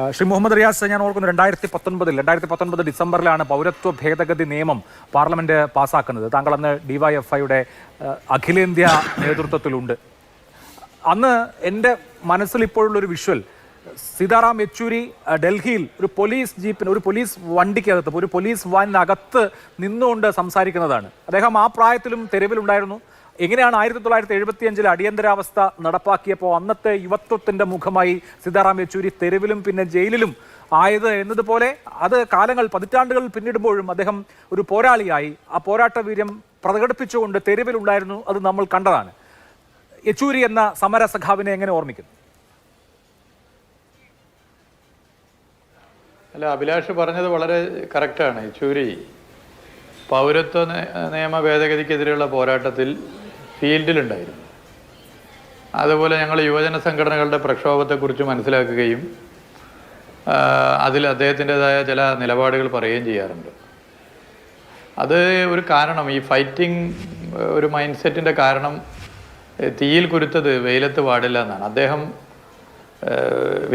ശ്രീ മുഹമ്മദ് റിയാസ് ഞാൻ ഓർക്കുന്നു രണ്ടായിരത്തി പത്തൊൻപതിൽ രണ്ടായിരത്തി പത്തൊൻപത് ഡിസംബറിലാണ് പൗരത്വ ഭേദഗതി നിയമം പാർലമെന്റ് പാസ്സാക്കുന്നത് താങ്കൾ അന്ന് ഡിവൈഎഫ്ഐയുടെ അഖിലേന്ത്യാ നേതൃത്വത്തിലുണ്ട്. അന്ന് എന്റെ മനസ്സിൽ ഇപ്പോഴുള്ളൊരു വിഷ്വൽ സീതാറാം യെച്ചൂരി ഡൽഹിയിൽ ഒരു പോലീസ് ജീപ്പിന് ഒരു പോലീസ് വണ്ടിക്കകത്ത് ഒരു പോലീസ് വാനിനകത്ത് നിന്നുകൊണ്ട് സംസാരിക്കുന്നതാണ്. അദ്ദേഹം ആ പ്രായത്തിലും തെരുവിലുണ്ടായിരുന്നു. എങ്ങനെയാണ് ആയിരത്തി തൊള്ളായിരത്തി എഴുപത്തി അഞ്ചിൽ അടിയന്തരാവസ്ഥ നടപ്പാക്കിയപ്പോൾ അന്നത്തെ യുവത്വത്തിന്റെ മുഖമായി സീതാറാം യെച്ചൂരി തെരുവിലും പിന്നെ ജയിലിലും ആയത് എന്നതുപോലെ അത് കാലങ്ങൾ പതിറ്റാണ്ടുകൾ പിന്നിടുമ്പോഴും അദ്ദേഹം ഒരു പോരാളിയായി. ആ പോരാട്ട വീര്യം പ്രകടിപ്പിച്ചുകൊണ്ട് തെരുവിലുണ്ടായിരുന്നു അത് നമ്മൾ കണ്ടതാണ്. യെച്ചൂരി എന്ന സമര സഖാവിനെ എങ്ങനെ ഓർമ്മിക്കുന്നു? അല്ല അഭിലാഷ് പറഞ്ഞത് വളരെ കറക്റ്റാണ്. യെച്ചൂരി പൗരത്വ നയ- നിയമ ഭേദഗതിക്കെതിരെയുള്ള പോരാട്ടത്തിൽ ഫീൽഡിലുണ്ടായിരുന്നു. അതുപോലെ ഞങ്ങൾ യുവജന സംഘടനകളുടെ പ്രക്ഷോഭത്തെക്കുറിച്ച് മനസ്സിലാക്കുകയും അതിൽ അദ്ദേഹത്തിന്റെതായ ചില നിലപാടുകൾ പറയുകയും ചെയ്യാറുണ്ട്. അത് ഒരു കാരണം ഈ ഫൈറ്റിംഗ് ഒരു മൈൻഡ് സെറ്റിന്റെ കാരണം തീയിൽ കുരുത്തത് വെയിലത്ത് പാടില്ല എന്നാണ്. അദ്ദേഹം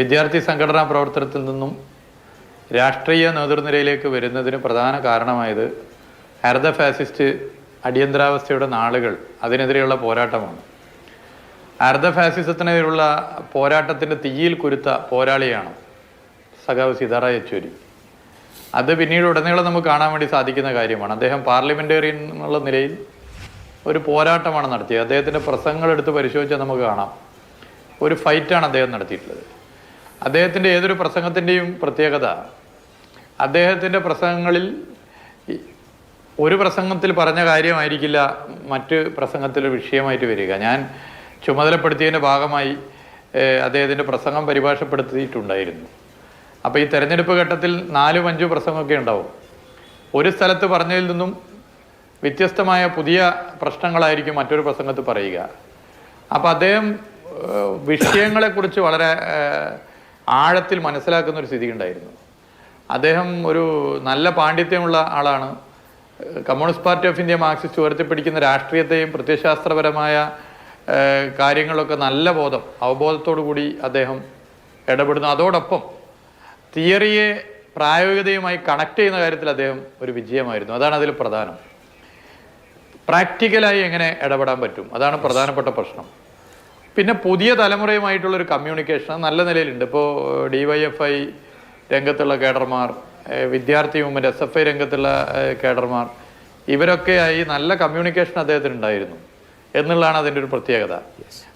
വിദ്യാർത്ഥി സംഘടനാ പ്രവർത്തനത്തിൽ നിന്നും രാഷ്ട്രീയ നേതൃനിരയിലേക്ക് വരുന്നതിന് പ്രധാന കാരണമായത് ഹരിത ഫാസിസ്റ്റ് അടിയന്തരാവസ്ഥയുടെ നാളുകൾ അതിനെതിരെയുള്ള പോരാട്ടമാണ്. അർദ്ധ ഫാസിസത്തിനെതിരെയുള്ള പോരാട്ടത്തിന്റെ തീയിൽ കുരുത്ത പോരാളിയാണ് സഖാവ് സീതാറ യെച്ചൂരി. അത് പിന്നീട് ഉടനീളം നമുക്ക് കാണാൻ വേണ്ടി സാധിക്കുന്ന കാര്യമാണ്. അദ്ദേഹം പാർലമെന്റേറിയൻ എന്നുള്ള നിലയിൽ ഒരു പോരാട്ടമാണ് നടത്തിയത്. അദ്ദേഹത്തിന്റെ പ്രസംഗങ്ങൾ എടുത്ത് പരിശോധിച്ചാൽ നമുക്ക് കാണാം. ഒരു ഫൈറ്റാണ് അദ്ദേഹം നടത്തിയിട്ടുള്ളത്. അദ്ദേഹത്തിന്റെ ഏതൊരു പ്രസംഗത്തിന്റെയും പ്രത്യേകത അദ്ദേഹത്തിന്റെ പ്രസംഗങ്ങളിൽ ഒരു പ്രസംഗത്തിൽ പറഞ്ഞ കാര്യമായിരിക്കില്ല മറ്റ് പ്രസംഗത്തിൽ വിഷയമായിട്ട് വരിക. ഞാൻ ചുമതലപ്പെടുത്തിയതിന്റെ ഭാഗമായി അദ്ദേഹത്തിന്റെ പ്രസംഗം പരിഭാഷപ്പെടുത്തിയിട്ടുണ്ടായിരുന്നു. അപ്പോൾ ഈ തെരഞ്ഞെടുപ്പ് ഘട്ടത്തിൽ നാലും അഞ്ചും പ്രസംഗമൊക്കെ ഉണ്ടാവും. ഒരു സ്ഥലത്ത് പറഞ്ഞതിൽ നിന്നും വ്യത്യസ്തമായ പുതിയ പ്രശ്നങ്ങളായിരിക്കും മറ്റൊരു പ്രസംഗത്ത് പറയുക. അപ്പോൾ അദ്ദേഹം വിഷയങ്ങളെക്കുറിച്ച് വളരെ ആഴത്തിൽ മനസ്സിലാക്കുന്ന ഒരു സ്ഥിതി ഉണ്ടായിരുന്നു അദ്ദേഹം ഒരു നല്ല പാണ്ഡിത്യമുള്ള ആളാണ്. Communist Party of India Marxist ഉയർത്തിപ്പിടിക്കുന്ന രാഷ്ട്രീയത്തെയും പ്രത്യശാസ്ത്രപരമായ കാര്യങ്ങളൊക്കെ നല്ല ബോധം അവബോധത്തോടു കൂടി അദ്ദേഹം ഇടപെടുന്നു. അതോടൊപ്പം തിയറിയെ പ്രായോഗികതയുമായി കണക്ട് ചെയ്യുന്ന കാര്യത്തിൽ അദ്ദേഹം ഒരു വിജയമായിരുന്നു. അതാണ് അതിൽ പ്രധാനം. പ്രാക്ടിക്കലായി എങ്ങനെ ഇടപെടാൻ പറ്റും? അതാണ് പ്രധാനപ്പെട്ട പ്രശ്നം. പിന്നെ പുതിയ തലമുറയുമായിട്ടുള്ള ഒരു കമ്മ്യൂണിക്കേഷൻ നല്ല നിലയിലുണ്ട്. ഇപ്പോൾ ഡി വൈ എഫ് ഐ രംഗത്തുള്ള കേഡർമാർ വിദ്യാർത്ഥി മൂവ്മെന്റ് എസ് എഫ് ഐ രംഗത്തുള്ള കേഡർമാർ ഇവരൊക്കെയായി നല്ല കമ്മ്യൂണിക്കേഷൻ അദ്ദേഹത്തിന് ഉണ്ടായിരുന്നു എന്നുള്ളതാണ് അതിന്റെ ഒരു പ്രത്യേകത.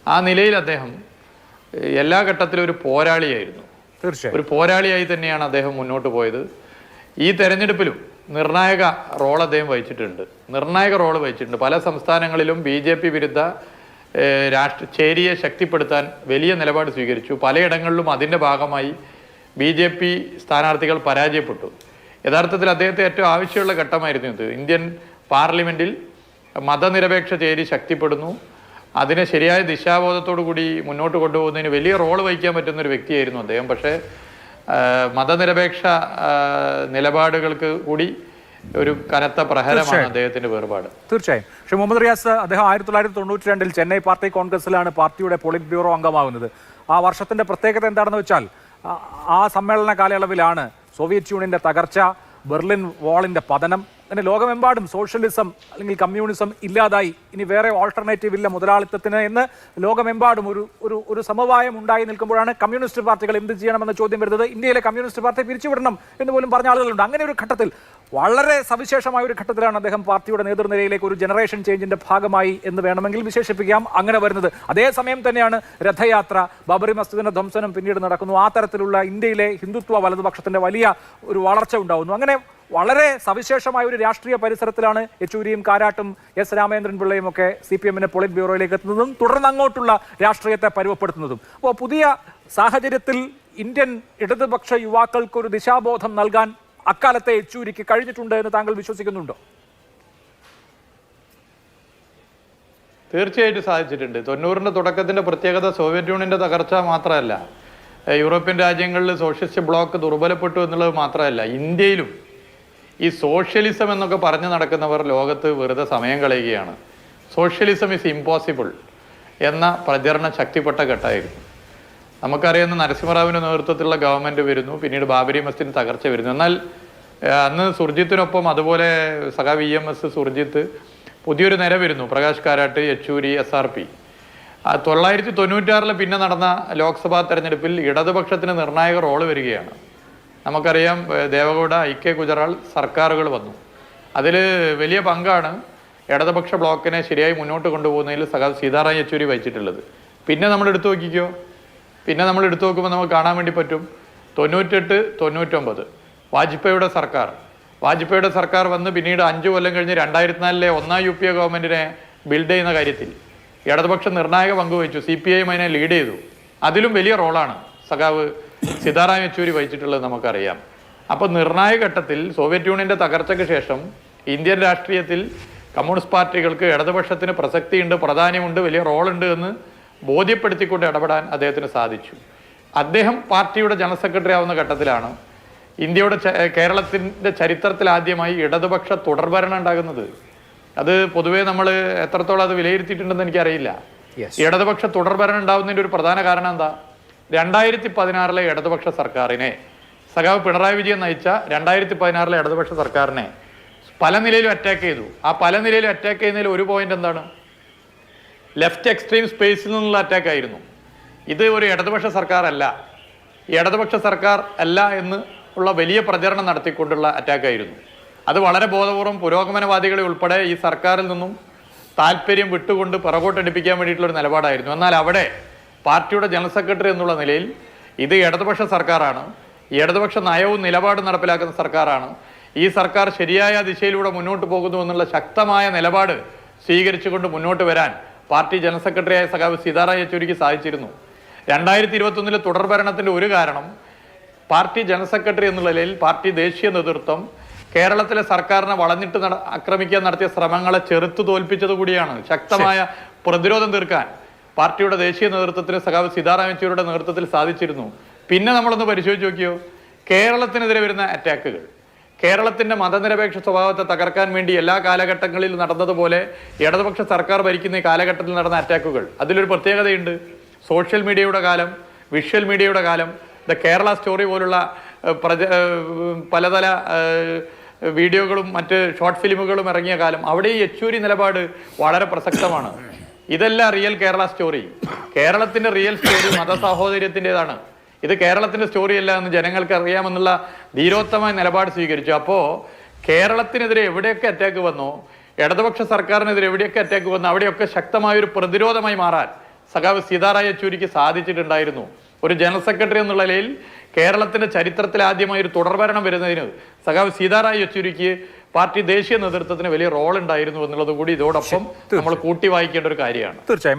ആ നിലയിൽ അദ്ദേഹം എല്ലാ ഘട്ടത്തിലും ഒരു പോരാളിയായിരുന്നു. തീർച്ചയായും. ഒരു പോരാളിയായി തന്നെയാണ് അദ്ദേഹം മുന്നോട്ട് പോയത്. ഈ തെരഞ്ഞെടുപ്പിലും നിർണായക റോൾ അദ്ദേഹം വഹിച്ചിട്ടുണ്ട്. നിർണായക റോൾ വഹിച്ചിട്ടുണ്ട്. പല സംസ്ഥാനങ്ങളിലും ബി ജെ പി വിരുദ്ധ രാഷ്ട്ര ചേരിയെ ശക്തിപ്പെടുത്താൻ വലിയ നിലപാട് സ്വീകരിച്ചു. പലയിടങ്ങളിലും അതിന്റെ ഭാഗമായി ബി ജെ പി സ്ഥാനാർത്ഥികൾ പരാജയപ്പെട്ടു. യഥാർത്ഥത്തിൽ അദ്ദേഹത്തെ ഏറ്റവും ആവശ്യമുള്ള ഘട്ടമായിരുന്നു ഇത്. ഇന്ത്യൻ പാർലമെന്റിൽ മതനിരപേക്ഷ ചേരി ശക്തിപ്പെടുന്നു. അതിനെ ശരിയായ ദിശാബോധത്തോടു കൂടി മുന്നോട്ട് കൊണ്ടുപോകുന്നതിന് വലിയ റോൾ വഹിക്കാൻ പറ്റുന്ന ഒരു വ്യക്തിയായിരുന്നു അദ്ദേഹം. പക്ഷേ മതനിരപേക്ഷ നിലപാടുകൾക്ക് കൂടി ഒരു കനത്ത പ്രഹരമാണ് അദ്ദേഹത്തിന്റെ വേർപാട്. തീർച്ചയായും. പക്ഷേ മുഹമ്മദ് റിയാസ് അദ്ദേഹം ആയിരത്തി തൊള്ളായിരത്തി തൊണ്ണൂറ്റി രണ്ടിൽ ചെന്നൈ പാർട്ടി കോൺഗ്രസിലാണ് പാർട്ടിയുടെ പോളിറ്റ് ബ്യൂറോ അംഗമാകുന്നത് ആ വർഷത്തിന്റെ പ്രത്യേകത എന്താണെന്ന് വെച്ചാൽ ആ- സമ്മേളന കാലയളവിലാണ് സോവിയറ്റ് യൂണിയന്റെ തകർച്ച ബെർലിൻ വാളിന്റെ പതനം അങ്ങനെ ലോകമെമ്പാടും സോഷ്യലിസം അല്ലെങ്കിൽ കമ്മ്യൂണിസം ഇല്ലാതായി. ഇനി വേറെ ഓൾട്ടർനേറ്റീവ് ഇല്ല മുതലാളിത്തത്തിന് എന്ന് ലോകമെമ്പാടും ഒരു ഒരു ഒരു സമവായം ഉണ്ടായി നിൽക്കുമ്പോഴാണ് കമ്മ്യൂണിസ്റ്റ് പാർട്ടികൾ എന്ത് ചെയ്യണമെന്ന ചോദ്യം വരുന്നത്. ഇന്ത്യയിലെ കമ്മ്യൂണിസ്റ്റ് പാർട്ടി പിരിച്ചുവിടണം എന്ന് പോലും പറഞ്ഞ ആളുകളുണ്ട്. അങ്ങനെ ഒരു ഘട്ടത്തിൽ വളരെ സവിശേഷമായ ഒരു ഘട്ടത്തിലാണ് അദ്ദേഹം പാർട്ടിയുടെ നേതൃനിരയിലേക്ക് ഒരു ജനറേഷൻ ചേഞ്ചിന്റെ ഭാഗമായി എന്ന് വേണമെങ്കിൽ വിശേഷിപ്പിക്കാം. അങ്ങനെ വരുന്നത്. അതേസമയം തന്നെയാണ് രഥയാത്ര. ബാബറി മസ്ജിദിന്റെ ധ്വംസനം പിന്നീട് നടക്കുന്നു. ആ തരത്തിലുള്ള ഇന്ത്യയിലെ ഹിന്ദുത്വ വലതുപക്ഷത്തിന്റെ വലിയ ഒരു വളർച്ച ഉണ്ടാകുന്നു അങ്ങനെ വളരെ സവിശേഷമായ ഒരു രാഷ്ട്രീയ പരിസരത്തിലാണ് യെച്ചൂരിയും കാരാട്ടും എസ് രാമേന്ദ്രൻ പിള്ളയും ഒക്കെ സി പി എമ്മിന്റെ പോളിറ്റ് ബ്യൂറോയിലേക്ക് എത്തുന്നതും തുടർന്ന് അങ്ങോട്ടുള്ള രാഷ്ട്രീയത്തെ പരുവപ്പെടുത്തുന്നതും അപ്പോൾ പുതിയ സാഹചര്യത്തിൽ ഇന്ത്യൻ ഇടതുപക്ഷ യുവാക്കൾക്ക് ഒരു ദിശാബോധം നൽകാൻ അക്കാലത്തെ യെച്ചൂരിക്ക് കഴിഞ്ഞിട്ടുണ്ട് എന്ന് താങ്കൾ വിശ്വസിക്കുന്നുണ്ടോ? തീർച്ചയായിട്ടും സാധിച്ചിട്ടുണ്ട്. തൊണ്ണൂറിന്റെ തുടക്കത്തിന്റെ പ്രത്യേകത സോവിയറ്റ് യൂണിയന്റെ തകർച്ച മാത്രമല്ല യൂറോപ്യൻ രാജ്യങ്ങളിൽ സോഷ്യലിസ്റ്റ് ബ്ലോക്ക് ദുർബലപ്പെട്ടു എന്നുള്ളത് മാത്രമല്ല ഇന്ത്യയിലും ഈ സോഷ്യലിസം എന്നൊക്കെ പറഞ്ഞു നടക്കുന്നവർ ലോകത്ത് വെറുതെ സമയം കളയുകയാണ്. സോഷ്യലിസം ഇസ് ഇമ്പോസിബിൾ എന്ന പ്രചരണം ശക്തിപ്പെട്ട ഘട്ടമായിരുന്നു. നമുക്കറിയാവുന്ന നരസിംഹറാവിന്റെ നേതൃത്വത്തിലുള്ള ഗവൺമെന്റ് വരുന്നു പിന്നീട് ബാബരി മസ്ജിദിന് തകർച്ച വരുന്നു. എന്നാൽ അന്ന് സുർജിത്തിനൊപ്പം അതുപോലെ സഖാ വി എം എസ് സുർജിത്ത് പുതിയൊരു നിര വരുന്നു Prakash Karat Yechury S R P. തൊള്ളായിരത്തി തൊണ്ണൂറ്റാറിൽ പിന്നെ നടന്ന ലോക്സഭാ തെരഞ്ഞെടുപ്പിൽ ഇടതുപക്ഷത്തിന് നിർണായക റോൾ വരികയാണ്. നമുക്കറിയാം ദേവഗൗഡ ഐ കെ ഗുജറാൾ സർക്കാരുകൾ വന്നു. അതിൽ വലിയ പങ്കാണ് ഇടതുപക്ഷ ബ്ലോക്കിനെ ശരിയായി മുന്നോട്ട് കൊണ്ടുപോകുന്നതിൽ സഖാ സീതാറാം യെച്ചൂരി വഹിച്ചിട്ടുള്ളത്. പിന്നെ നമ്മൾ എടുത്തു നോക്കിക്കോ. പിന്നെ നമ്മൾ എടുത്തു നോക്കുമ്പോൾ നമുക്ക് കാണാൻ വേണ്ടി പറ്റും. തൊണ്ണൂറ്റെട്ട് തൊണ്ണൂറ്റൊമ്പത്. വാജ്പേയിയുടെ സർക്കാർ. വാജ്പേയിയുടെ സർക്കാർ വന്ന് പിന്നീട് അഞ്ച് കൊല്ലം കഴിഞ്ഞ് രണ്ടായിരത്തി നാലിലെ ഒന്നാം U P A government build ചെയ്യുന്ന കാര്യത്തിൽ ഇടതുപക്ഷം നിർണായക പങ്ക് വഹിച്ചു. സി പി ഐ അതിനെ ലീഡ് ചെയ്തു. അതിലും വലിയ റോളാണ് സഖാവ് സീതാറാം യെച്ചൂരി വഹിച്ചിട്ടുള്ളത് നമുക്കറിയാം. അപ്പോൾ നിർണായക ഘട്ടത്തിൽ സോവിയറ്റ് യൂണിയന്റെ തകർച്ചയ്ക്ക് ശേഷം ഇന്ത്യൻ രാഷ്ട്രീയത്തിൽ കമ്മ്യൂണിസ്റ്റ് പാർട്ടികൾക്ക് ഇടതുപക്ഷത്തിന് പ്രസക്തിയുണ്ട് പ്രാധാന്യമുണ്ട് വലിയ റോളുണ്ട് എന്ന് ബോധ്യപ്പെടുത്തിക്കൊണ്ട് ഇടപെടാൻ അദ്ദേഹത്തിന് സാധിച്ചു. അദ്ദേഹം പാർട്ടിയുടെ ജനറൽ സെക്രട്ടറി ആവുന്ന ഘട്ടത്തിലാണ് ഇന്ത്യയുടെ കേരളത്തിന്റെ കേരളത്തിന്റെ ചരിത്രത്തിൽ ആദ്യമായി ഇടതുപക്ഷ തുടർഭരണം ഉണ്ടാകുന്നത്. അത് പൊതുവേ നമ്മൾ എത്രത്തോളം അത് വിലയിരുത്തിയിട്ടുണ്ടെന്ന് എനിക്കറിയില്ല. ഇടതുപക്ഷ തുടർഭരണം ഉണ്ടാകുന്നതിന്റെ ഒരു പ്രധാന കാരണം എന്താ? രണ്ടായിരത്തി പതിനാറിലെ ഇടതുപക്ഷ സർക്കാരിനെ. സഖാവ് പിണറായി വിജയൻ നയിച്ച രണ്ടായിരത്തി പതിനാറിലെ ഇടതുപക്ഷ സർക്കാരിനെ പല നിലയിലും അറ്റാക്ക് ചെയ്തു. ആ പല നിലയിലും അറ്റാക്ക് ചെയ്യുന്നതിൽ ഒരു പോയിന്റ് എന്താണ്? ലെഫ്റ്റ് എക്സ്ട്രീം സ്പേസിൽ നിന്നുള്ള അറ്റാക്ക് ആയിരുന്നു. ഇത് ഒരു ഇടതുപക്ഷ സർക്കാർ അല്ല ഇടതുപക്ഷ സർക്കാർ അല്ല എന്ന് ഉള്ള വലിയ പ്രചരണം നടത്തിക്കൊണ്ടുള്ള അറ്റാക്ക് ആയിരുന്നു. അത് വളരെ ബോധപൂർവം പുരോഗമനവാദികളെ ഉൾപ്പെടെ ഈ സർക്കാരിൽ നിന്നും താല്പര്യം വിട്ടുകൊണ്ട് പിറകോട്ടടിപ്പിക്കാൻ വേണ്ടിയിട്ടുള്ള ഒരു നിലപാടായിരുന്നു. എന്നാൽ അവിടെ പാർട്ടിയുടെ ജനറൽ സെക്രട്ടറി എന്നുള്ള നിലയിൽ ഇത് ഇടതുപക്ഷ സർക്കാരാണ്. ഇടതുപക്ഷ നയവും നിലപാടും നടപ്പിലാക്കുന്ന സർക്കാരാണ്. ഈ സർക്കാർ ശരിയായ ദിശയിലൂടെ മുന്നോട്ട് പോകുന്നു എന്നുള്ള ശക്തമായ നിലപാട് സ്വീകരിച്ചുകൊണ്ട് മുന്നോട്ട് വരാൻ പാർട്ടി ജനറൽ സെക്രട്ടറിയായ സഖാവ് സീതാറാം യെച്ചൂരിക്ക് സാധിച്ചിരുന്നു. രണ്ടായിരത്തി ഇരുപത്തൊന്നിലെ തുടർഭരണത്തിന്റെ ഒരു കാരണം പാർട്ടി ജനറൽ സെക്രട്ടറി എന്നുള്ള നിലയിൽ പാർട്ടി ദേശീയ നേതൃത്വം കേരളത്തിലെ സർക്കാരിനെ വളഞ്ഞിട്ട് നട ആക്രമിക്കാൻ നടത്തിയ ശ്രമങ്ങളെ ചെറുത്തു തോൽപ്പിച്ചത് കൂടിയാണ്. ശക്തമായ പ്രതിരോധം തീർക്കാൻ പാർട്ടിയുടെ ദേശീയ നേതൃത്വത്തിൽ സഖാവ് സീതാറാം യെച്ചൂരിയുടെ നേതൃത്വത്തിൽ സാധിച്ചിരുന്നു. പിന്നെ നമ്മളൊന്ന് പരിശോധിച്ച് നോക്കിയോ? കേരളത്തിനെതിരെ വരുന്ന അറ്റാക്കുകൾ. കേരളത്തിന്റെ മതനിരപേക്ഷ സ്വഭാവത്തെ തകർക്കാൻ വേണ്ടി എല്ലാ കാലഘട്ടങ്ങളിലും നടന്നതുപോലെ ഇടതുപക്ഷ സർക്കാർ ഭരിക്കുന്ന കാലഘട്ടത്തിൽ നടന്ന അറ്റാക്കുകൾ. അതിലൊരു പ്രത്യേകതയുണ്ട്. സോഷ്യൽ മീഡിയയുടെ കാലം വിഷ്വൽ മീഡിയയുടെ കാലം ദ കേരള സ്റ്റോറി പോലുള്ള പ്രജ പലതല വീഡിയോകളും മറ്റ് ഷോർട്ട് ഫിലിമുകളും ഇറങ്ങിയ കാലം. അവിടെ ഈ യെച്ചൂരി നിലപാട് വളരെ പ്രസക്തമാണ്. ഇതല്ല റിയൽ കേരള സ്റ്റോറി. കേരളത്തിന്റെ റിയൽ സ്റ്റോറി മതസാഹോദര്യത്തിന്റെതാണ് ഇത് കേരളത്തിന്റെ സ്റ്റോറിയല്ല എന്ന് ജനങ്ങൾക്ക് അറിയാമെന്നുള്ള ധീരോത്തമായ നിലപാട് സ്വീകരിച്ചു. അപ്പോ കേരളത്തിനെതിരെ എവിടെയൊക്കെ അറ്റാക്ക് വന്നു ഇടതുപക്ഷ സർക്കാരിനെതിരെ എവിടെയൊക്കെ അറ്റാക്ക് വന്നു അവിടെയൊക്കെ ശക്തമായ ഒരു പ്രതിരോധമായി മാറാൻ സഖാവ് സീതാറായ യെച്ചൂരിക്ക് സാധിച്ചിട്ടുണ്ടായിരുന്നു. ഒരു ജനറൽ സെക്രട്ടറി എന്നുള്ള നിലയിൽ കേരളത്തിന്റെ ചരിത്രത്തിൽ ആദ്യമായി ഒരു തുടർഭരണം വരുന്നതിന് സഖാവ് സീതാറായ യെച്ചൂരിക്ക് പാർട്ടി ദേശീയ നേതൃത്വത്തിന് വലിയ റോൾ ഉണ്ടായിരുന്നു എന്നുള്ളത് കൂടി ഇതോടൊപ്പം നമ്മൾ കൂട്ടി വായിക്കേണ്ട ഒരു കാര്യമാണ്. തീർച്ചയായും.